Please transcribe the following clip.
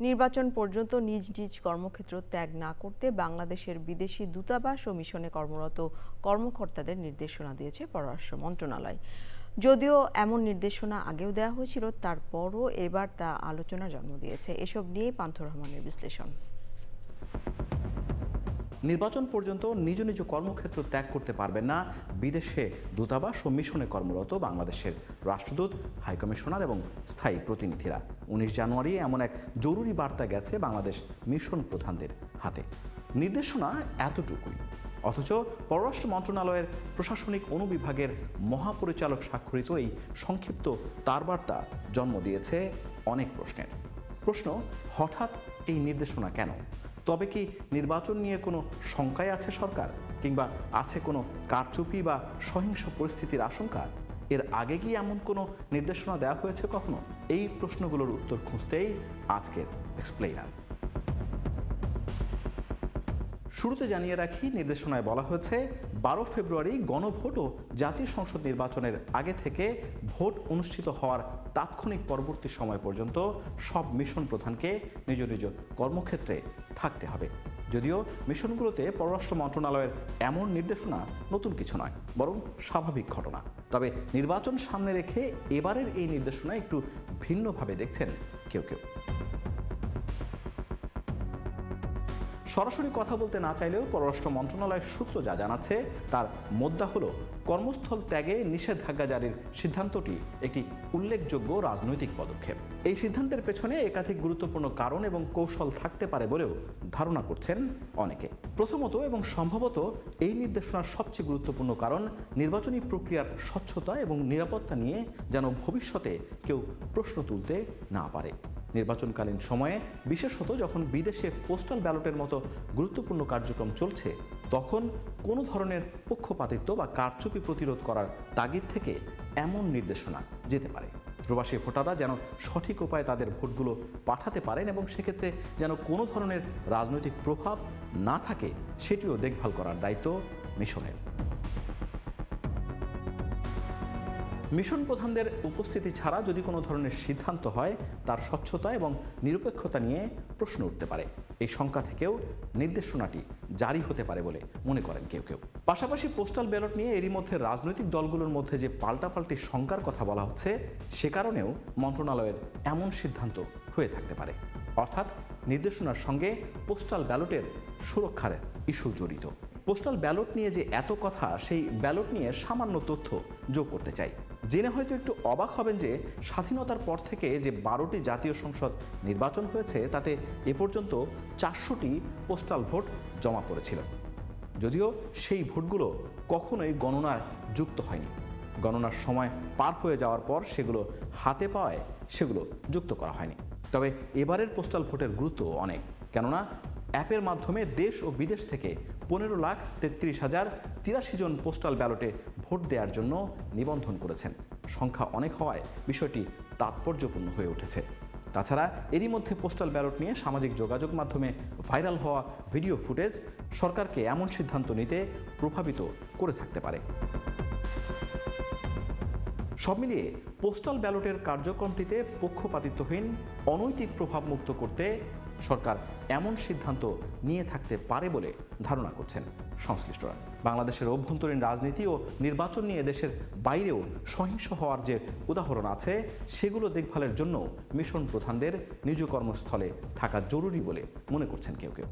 নির্বাচন পর্যন্ত নিজ নিজ কর্মক্ষেত্র ত্যাগ না করতে বাংলাদেশের বিদেশি দূতাবাস ও মিশনে কর্মরত কর্মকর্তাদের নির্দেশনা দিয়েছে পররাষ্ট্র মন্ত্রণালয়। যদিও এমন নির্দেশনা আগেও দেওয়া হয়েছিল, তারপরও এবার তা আলোচনা জন্ম দিয়েছে। এসব নিয়ে পান্থ রহমানের বিশ্লেষণ। নির্বাচন পর্যন্ত নিজ নিজ কর্মক্ষেত্র ত্যাগ করতে পারবেন না। বিদেশে দূতাবাস ও মিশনে কর্মরত বাংলাদেশের রাষ্ট্রদূত হাইকমিশনার এবং স্থায়ী প্রতিনিধিরা। উনিশ জানুয়ারি এমন এক জরুরি বার্তা গেছে বাংলাদেশ মিশন প্রধানদের হাতে। নির্দেশনা এতটুকুই। অথচ পররাষ্ট্র মন্ত্রণালয়ের প্রশাসনিক অনুবিভাগের মহাপরিচালক স্বাক্ষরিত এই সংক্ষিপ্ত তার বার্তা জন্ম দিয়েছে অনেক প্রশ্নের। প্রশ্ন, হঠাৎ এই নির্দেশনা কেন? তবে কি নির্বাচন নিয়ে কোনো শঙ্কায় আছে সরকার? কিংবা আছে কোনো কারচুপি বা সহিংস পরিস্থিতির আশঙ্কা? এর আগে কি এমন কোনো নির্দেশনা দেওয়া হয়েছে কখনো? এই প্রশ্নগুলোর উত্তর খুঁজতেই আজকের এক্সপ্লেইনার শুরুতে জানিয়ে রাখি, নির্দেশনায় বলা হয়েছে বারো ফেব্রুয়ারি গণভোট ও জাতীয় সংসদ নির্বাচনের আগে থেকে ভোট অনুষ্ঠিত হওয়ার তাৎক্ষণিক পরবর্তী সময় পর্যন্ত সব মিশন প্রধানকে নিজ নিজ কর্মক্ষেত্রে থাকতে হবে। যদিও মিশনগুলোতে পররাষ্ট্র মন্ত্রণালয়ের এমন নির্দেশনা নতুন কিছু নয়, বরং স্বাভাবিক ঘটনা। তবে নির্বাচন সামনে রেখে এবারের এই নির্দেশনা একটু ভিন্নভাবে দেখছেন কেউ কেউ। সরাসরি কথা বলতে না চাইলেও পররাষ্ট্র মন্ত্রণালয়ের সূত্র যা জানাচ্ছে, তার মোদ্দা হল কর্মস্থল ত্যাগে নিষেধাজ্ঞা জারির সিদ্ধান্তটি একটি উল্লেখযোগ্য রাজনৈতিক পদক্ষেপ। এই সিদ্ধান্তের পেছনে একাধিক গুরুত্বপূর্ণ কারণ এবং কৌশল থাকতে পারে বলেও ধারণা করছেন অনেকে। প্রথমত এবং সম্ভবত এই নির্দেশনার সবচেয়ে গুরুত্বপূর্ণ কারণ নির্বাচনী প্রক্রিয়ার স্বচ্ছতা এবং নিরাপত্তা নিয়ে যেন ভবিষ্যতে কেউ প্রশ্ন তুলতে না পারে। নির্বাচনকালীন সময়ে, বিশেষত যখন বিদেশে পোস্টাল ব্যালটের মতো গুরুত্বপূর্ণ কার্যক্রম চলছে, তখন কোনো ধরনের পক্ষপাতিত্ব বা কারচুপি প্রতিরোধ করার তাগিদ থেকে এমন নির্দেশনা যেতে পারে। প্রবাসী ভোটাররা যেন সঠিক উপায়ে তাদের ভোটগুলো পাঠাতে পারেন এবং সেক্ষেত্রে যেন কোনো ধরনের রাজনৈতিক প্রভাব না থাকে, সেটিও দেখভাল করার দায়িত্ব মিশনের মিশন প্রধানদের উপস্থিতি ছাড়া যদি কোনো ধরনের সিদ্ধান্ত হয়, তার স্বচ্ছতা এবং নিরপেক্ষতা নিয়ে প্রশ্ন উঠতে পারে। এই সংখ্যা থেকেও নির্দেশনাটি জারি হতে পারে বলে মনে করেন কেউ কেউ। পাশাপাশি পোস্টাল ব্যালট নিয়ে এরই মধ্যে রাজনৈতিক দলগুলোর মধ্যে যে পাল্টাপাল্টি শঙ্কার কথা বলা হচ্ছে, সে কারণেও মন্ত্রণালয়ের এমন সিদ্ধান্ত হয়ে থাকতে পারে। অর্থাৎ নির্দেশনার সঙ্গে পোস্টাল ব্যালটের সুরক্ষার ইস্যু জড়িত। পোস্টাল ব্যালট নিয়ে যে এত কথা, সেই ব্যালট নিয়ে সামান্য তথ্য যোগ করতে চাই। জেনে হয়তো একটু অবাক হবেন যে, স্বাধীনতার পর থেকে যে বারোটি জাতীয় সংসদ নির্বাচন হয়েছে, তাতে এ পর্যন্ত চারশোটি পোস্টাল ভোট জমা পড়েছিল। যদিও সেই ভোটগুলো কখনোই গণনায় যুক্ত হয়নি। গণনার সময় পার হয়ে যাওয়ার পর সেগুলো হাতে পাওয়ায় সেগুলো যুক্ত করা হয়নি। তবে এবারের পোস্টাল ভোটের গুরুত্ব অনেক। কেননা, অ্যাপের মাধ্যমে দেশ ও বিদেশ থেকে পনেরো লাখ তেত্রিশ হাজার তিরাশি জন পোস্টাল ব্যালটে ভোট দেওয়ার জন্য নিবন্ধন করেছেন। সংখ্যা অনেক হওয়ায় বিষয়টি তাৎপর্যপূর্ণ হয়ে উঠেছে। তাছাড়া এরই মধ্যে পোস্টাল ব্যালট নিয়ে সামাজিক যোগাযোগ মাধ্যমে ভাইরাল হওয়া ভিডিও ফুটেজ সরকারকে এমন সিদ্ধান্ত নিতে প্রভাবিত করে থাকতে পারে। সব মিলিয়ে পোস্টাল ব্যালটের কার্যক্রমটিতে পক্ষপাতিত্বহীন, অনৈতিক প্রভাব মুক্ত করতে সরকার এমন সিদ্ধান্ত নিয়ে থাকতে পারে বলে ধারণা করছেন সংশ্লিষ্টরা। বাংলাদেশের অভ্যন্তরীণ রাজনীতি ও নির্বাচন নিয়ে দেশের বাইরেও সহিংস হওয়ার যে উদাহরণ আছে, সেগুলো দেখভালের জন্য মিশন প্রধানদের নিজ কর্মস্থলে থাকা জরুরি বলে মনে করছেন কেউ কেউ।